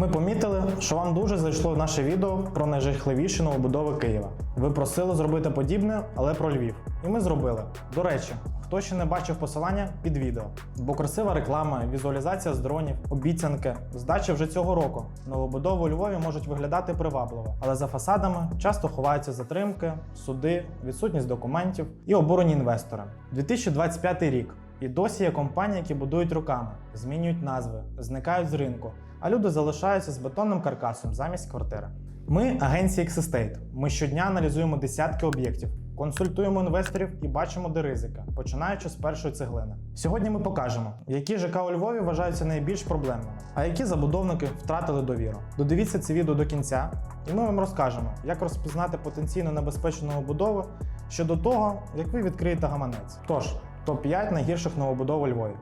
Ми помітили, що вам дуже зайшло наше відео про найжахливіші новобудови Києва. Ви просили зробити подібне, але про Львів. І ми зробили. До речі, хто ще не бачив посилання під відео, бо красива реклама, візуалізація з дронів, обіцянки, здача вже цього року. Новобудови у Львові можуть виглядати привабливо, але за фасадами часто ховаються затримки, суди, відсутність документів і обурені інвестори. 2025 рік. І досі є компанії, які будують руками, змінюють назви, зникають з ринку, а люди залишаються з бетонним каркасом замість квартири. Ми агенція X-Estate. Ми щодня аналізуємо десятки об'єктів, консультуємо інвесторів і бачимо, де ризика, починаючи з першої цеглини. Сьогодні ми покажемо, які ЖК у Львові вважаються найбільш проблемними, а які забудовники втратили довіру. Додивіться це відео до кінця, і ми вам розкажемо, як розпізнати потенційно небезпечну новобудову щодо того, як ви відкриєте гаманець. Тож, топ-5 найгірших новобудов у Львові.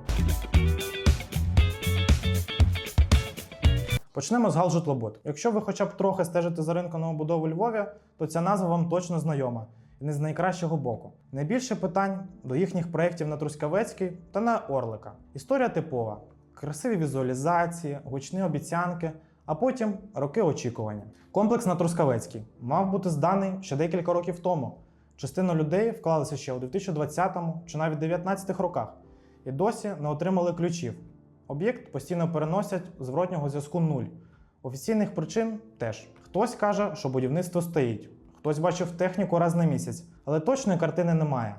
Почнемо з Галжитлобуд. Якщо ви хоча б трохи стежите за ринком новобудови Львові, то ця назва вам точно знайома і не з найкращого боку. Найбільше питань до їхніх проєктів на Трускавецькій та на Орлика. Історія типова: красиві візуалізації, гучні обіцянки, а потім роки очікування. Комплекс на Трускавецькій мав бути зданий ще декілька років тому. Частина людей вклалися ще у 2020 чи навіть 2019 роках і досі не отримали ключів. Об'єкт постійно переносять зворотнього зв'язку нуль. Офіційних причин теж. Хтось каже, що будівництво стоїть, хтось бачив техніку раз на місяць, але точної картини немає.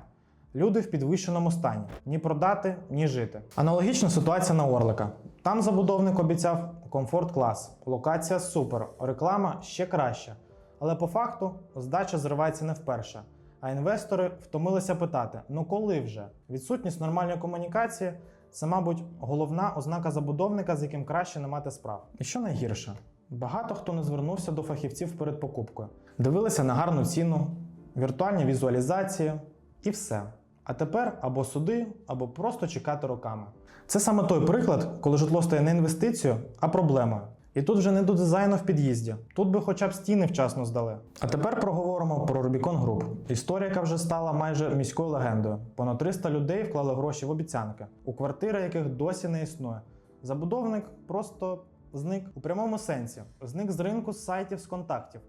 Люди в підвищеному стані ні продати, ні жити. Аналогічна ситуація на Орлика. Там забудовник обіцяв комфорт клас, локація супер, реклама ще краща. Але по факту здача зривається не вперше. А інвестори втомилися питати: ну коли вже? Відсутність нормальної комунікації це, мабуть, головна ознака забудовника, з яким краще не мати справ. І що найгірше, багато хто не звернувся до фахівців перед покупкою, дивилися на гарну ціну, віртуальні візуалізації і все. А тепер або суди, або просто чекати роками. Це саме той приклад, коли житло стає не інвестицією, а проблемою. І тут вже не до дизайну в під'їзді. Тут би хоча б стіни вчасно здали. А тепер проговоримо про Rubicon Group. Історія, яка вже стала майже міською легендою. Понад 300 людей вклали гроші в обіцянки, у квартири, яких досі не існує. Забудовник просто зник у прямому сенсі. Зник з ринку з сайтів з контактів.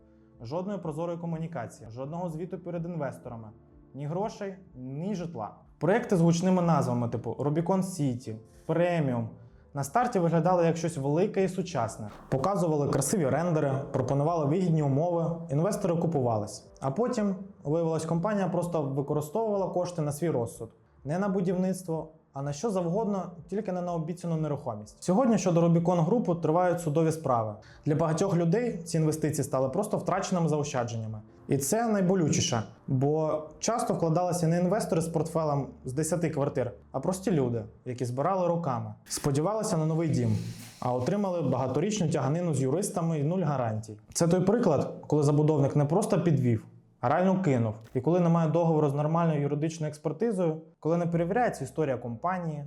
Жодної прозорої комунікації, жодного звіту перед інвесторами, ні грошей, ні житла. Проекти з гучними назвами, типу Rubicon City, Premium, на старті виглядали як щось велике і сучасне. Показували красиві рендери, пропонували вигідні умови, інвестори купувались. А потім виявилось, компанія просто використовувала кошти на свій розсуд, не на будівництво. А на що завгодно, тільки не на обіцяну нерухомість. Сьогодні щодо Rubicon Групу тривають судові справи. Для багатьох людей ці інвестиції стали просто втраченими заощадженнями. І це найболючіше, бо часто вкладалися не інвестори з портфелем з 10 квартир, а прості люди, які збирали руками, сподівалися на новий дім, а отримали багаторічну тяганину з юристами і нуль гарантій. Це той приклад, коли забудовник не просто підвів, а реально кинув. І коли немає договору з нормальною юридичною експертизою, коли не перевіряється історія компанії,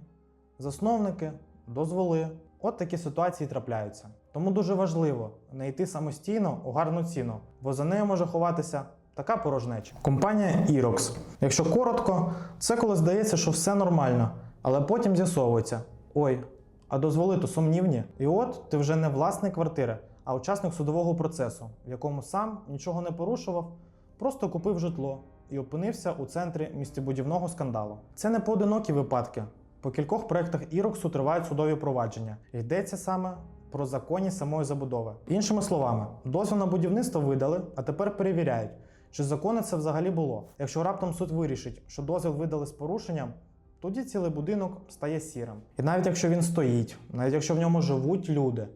засновники, дозволи. От такі ситуації трапляються. Тому дуже важливо не йти самостійно у гарну ціну, бо за нею може ховатися така порожнеча. Компанія Irox. Якщо коротко, це коли здається, що все нормально, але потім з'ясовується: ой, а дозволи то сумнівні. І от ти вже не власник квартири, а учасник судового процесу, в якому сам нічого не порушував, просто купив житло і опинився у центрі містобудівного скандалу. Це не поодинокі випадки. По кількох проєктах Іроксу тривають судові провадження. Йдеться саме про законність самої забудови. Іншими словами, дозвіл на будівництво видали, а тепер перевіряють, чи законне це взагалі було. Якщо раптом суд вирішить, що дозвіл видали з порушенням, тоді цілий будинок стає сірим. І навіть якщо він стоїть, навіть якщо в ньому живуть люди,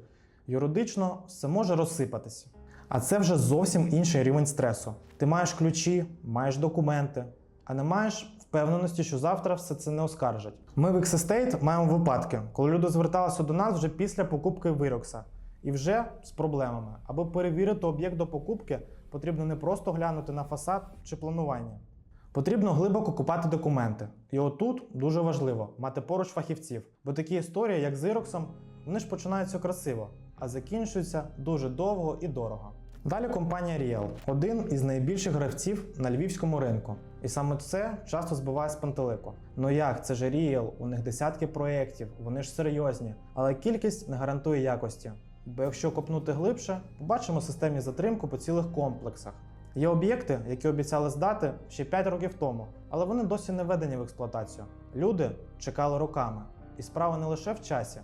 юридично все може розсипатися. А це вже зовсім інший рівень стресу. Ти маєш ключі, маєш документи, а не маєш впевненості, що завтра все це не оскаржать. Ми в X-Estate маємо випадки, коли люди зверталися до нас вже після покупки вирокса. І вже з проблемами. Аби перевірити об'єкт до покупки, потрібно не просто глянути на фасад чи планування. Потрібно глибоко купати документи. І отут дуже важливо мати поруч фахівців, бо такі історії, як з Іроксом, вони ж починаються красиво, а закінчуються дуже довго і дорого. Далі компанія Real – один із найбільших гравців на львівському ринку. І саме це часто збиває з пантелику. Ну як, це ж Real, у них десятки проєктів, вони ж серйозні, але кількість не гарантує якості. Бо якщо копнути глибше, побачимо системні затримку по цілих комплексах. Є об'єкти, які обіцяли здати ще 5 років тому, але вони досі не введені в експлуатацію. Люди чекали роками, і справа не лише в часі.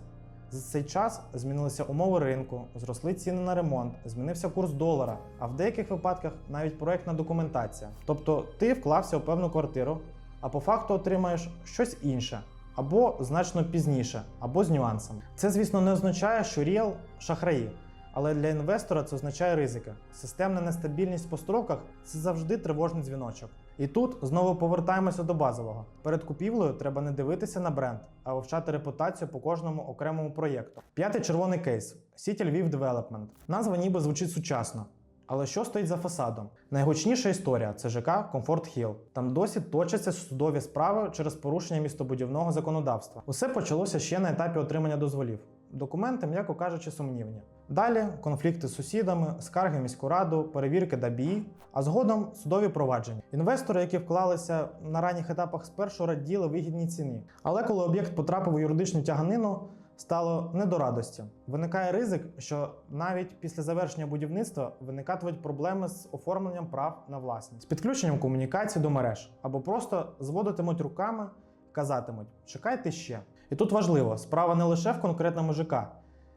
За цей час змінилися умови ринку, зросли ціни на ремонт, змінився курс долара, а в деяких випадках навіть проектна документація. Тобто ти вклався у певну квартиру, а по факту отримаєш щось інше, або значно пізніше, або з нюансами. Це, звісно, не означає, що ріел шахраї. Але для інвестора це означає ризики. Системна нестабільність по строках це завжди тривожний дзвіночок. І тут знову повертаємося до базового. Перед купівлею треба не дивитися на бренд, а вивчати репутацію по кожному окремому проєкту. П'ятий червоний кейс Сіті Львів Девелопмент. Назва ніби звучить сучасно. Але що стоїть за фасадом? Найгучніша історія це ЖК Комфорт Хіл. Там досі точаться судові справи через порушення містобудівного законодавства. Усе почалося ще на етапі отримання дозволів. Документи, м'яко кажучи, сумнівні. Далі конфлікти з сусідами, скарги міську раду, перевірки ДАБІ, а згодом судові провадження. Інвестори, які вклалися на ранніх етапах спершу раділи вигідній ціні. Але коли об'єкт потрапив у юридичну тяганину, стало не до радості. Виникає ризик, що навіть після завершення будівництва виникатимуть проблеми з оформленням прав на власність, з підключенням комунікації до мереж або просто зводитимуть руками, казатимуть: чекайте ще. І тут важливо, справа не лише в конкретному ЖК.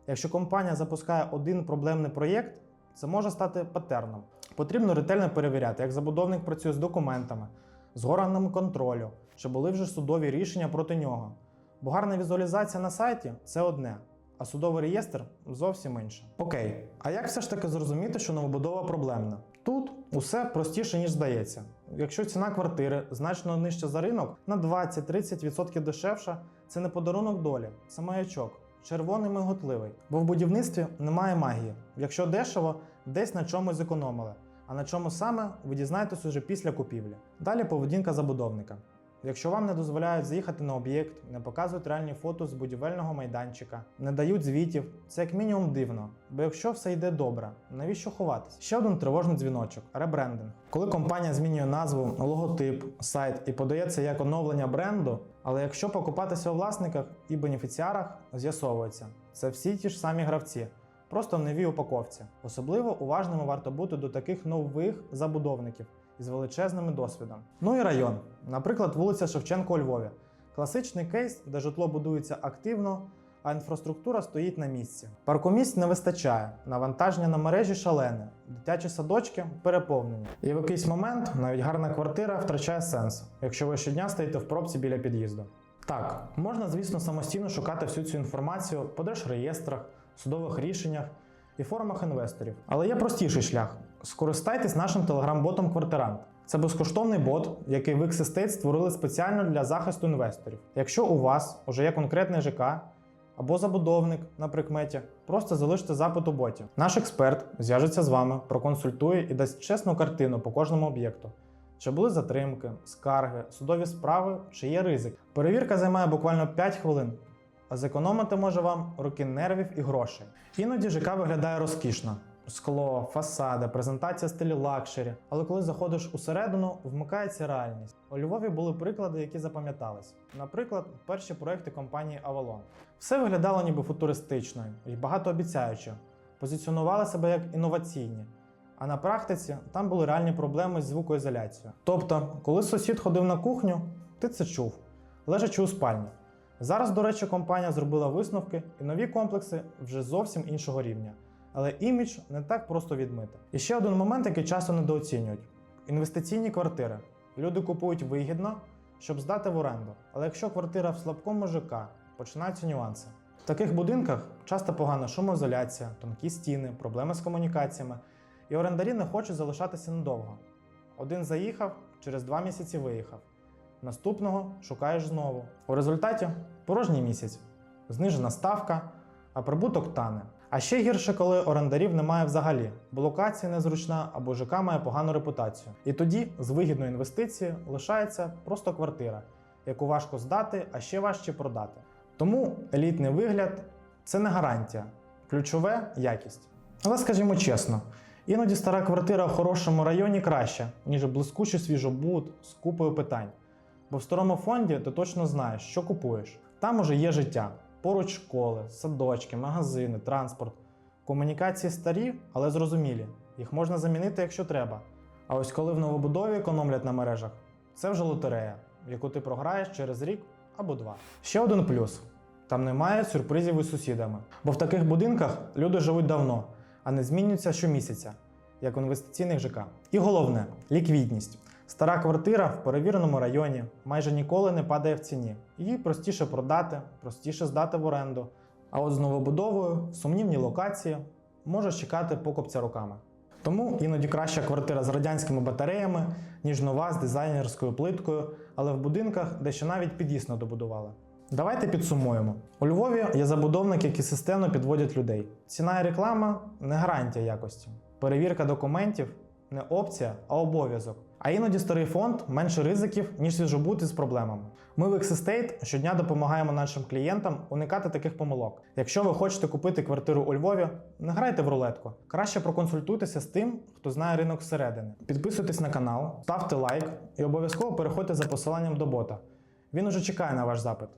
Якщо компанія запускає один проблемний проєкт, це може стати патерном. Потрібно ретельно перевіряти, як забудовник працює з документами, з органами контролю, чи були вже судові рішення проти нього. Бо гарна візуалізація на сайті це одне, а судовий реєстр зовсім інше. Окей, а як все ж таки зрозуміти, що новобудова проблемна? Тут усе простіше, ніж здається. Якщо ціна квартири значно нижча за ринок, на 20-30% дешевша, це не подарунок долі, це маячок. Червоний миготливий. Бо в будівництві немає магії. Якщо дешево, десь на чомусь зекономили. А на чому саме ви дізнаєтесь уже після купівлі. Далі поведінка забудовника. Якщо вам не дозволяють заїхати на об'єкт, не показують реальні фото з будівельного майданчика, не дають звітів, це як мінімум дивно. Бо якщо все йде добре, навіщо ховатись? Ще один тривожний дзвіночок ребрендинг. Коли компанія змінює назву, логотип, сайт і подається як оновлення бренду, але якщо покупатися у власниках і бенефіціарах, з'ясовується, це всі ті ж самі гравці. Просто в новій упаковці. Особливо уважними варто бути до таких нових забудовників із величезним досвідом. Ну і район, наприклад, вулиця Шевченко у Львові. Класичний кейс, де житло будується активно, а інфраструктура стоїть на місці. Паркомісць не вистачає, навантаження на мережі шалене, дитячі садочки переповнені. І в якийсь момент навіть гарна квартира втрачає сенс, якщо ви щодня стоїте в пробці біля під'їзду. Так, можна, звісно, самостійно шукати всю цю інформацію по держреєстрах, судових рішеннях і формах інвесторів. Але є простіший шлях. Скористайтесь нашим телеграм-ботом Квартирант. Це безкоштовний бот, який в X-Estate створили спеціально для захисту інвесторів. Якщо у вас вже є конкретний ЖК або забудовник на прикметі, просто залиште запит у боті. Наш експерт зв'яжеться з вами, проконсультує і дасть чесну картину по кожному об'єкту. Чи були затримки, скарги, судові справи, чи є ризик. Перевірка займає буквально 5 хвилин, а зекономити може вам роки нервів і грошей. Іноді ЖК виглядає розкішно. Скло, фасади, презентація стилі лакшері. Але коли заходиш усередину, вмикається реальність. У Львові були приклади, які запам'ятались. Наприклад, перші проекти компанії Avalon. Все виглядало ніби футуристично і багатообіцяюче. Позиціонували себе як інноваційні. А на практиці там були реальні проблеми з звукоізоляцією. Тобто, коли сусід ходив на кухню, ти це чув, лежачи у спальні. Зараз, до речі, компанія зробила висновки, і нові комплекси вже зовсім іншого рівня. Але імідж не так просто відмити. І ще один момент, який часто недооцінюють: інвестиційні квартири. Люди купують вигідно, щоб здати в оренду. Але якщо квартира в слабкому ЖК, починаються нюанси. В таких будинках часто погана шумоізоляція, тонкі стіни, проблеми з комунікаціями, і орендарі не хочуть залишатися надовго. Один заїхав, через два місяці виїхав. Наступного шукаєш знову. У результаті порожній місяць, знижена ставка, а прибуток тане. А ще гірше, коли орендарів немає взагалі, бо локація незручна або ЖК має погану репутацію. І тоді з вигідної інвестиції лишається просто квартира, яку важко здати, а ще важче продати. Тому елітний вигляд це не гарантія, ключове якість. Але скажімо чесно, іноді стара квартира в хорошому районі краща, ніж блискучий свіжобуд з купою питань. Бо в старому фонді ти точно знаєш, що купуєш. Там уже є життя. Поруч школи, садочки, магазини, транспорт. Комунікації старі, але зрозумілі. Їх можна замінити, якщо треба. А ось коли в новобудові економлять на мережах, це вже лотерея, яку ти програєш через рік або два. Ще один плюс: там немає сюрпризів із сусідами. Бо в таких будинках люди живуть давно, а не змінюються щомісяця, як в інвестиційних ЖК. І головне ліквідність. Стара квартира в перевіреному районі майже ніколи не падає в ціні. Її простіше продати, простіше здати в оренду. А от з новобудовою в сумнівній локації можеш чекати покупця роками. Тому іноді краща квартира з радянськими батареями, ніж нова з дизайнерською плиткою, але в будинках, де ще навіть під'їзд не добудували. Давайте підсумуємо. У Львові є забудовники, які системно підводять людей. Ціна і реклама не гарантія якості. Перевірка документів не опція, а обов'язок. А іноді старий фонд менше ризиків, ніж свіжобути з проблемами. Ми в X-Estate щодня допомагаємо нашим клієнтам уникати таких помилок. Якщо ви хочете купити квартиру у Львові, не грайте в рулетку. Краще проконсультуйтеся з тим, хто знає ринок зсередини. Підписуйтесь на канал, ставте лайк і обов'язково переходьте за посиланням до бота. Він уже чекає на ваш запит.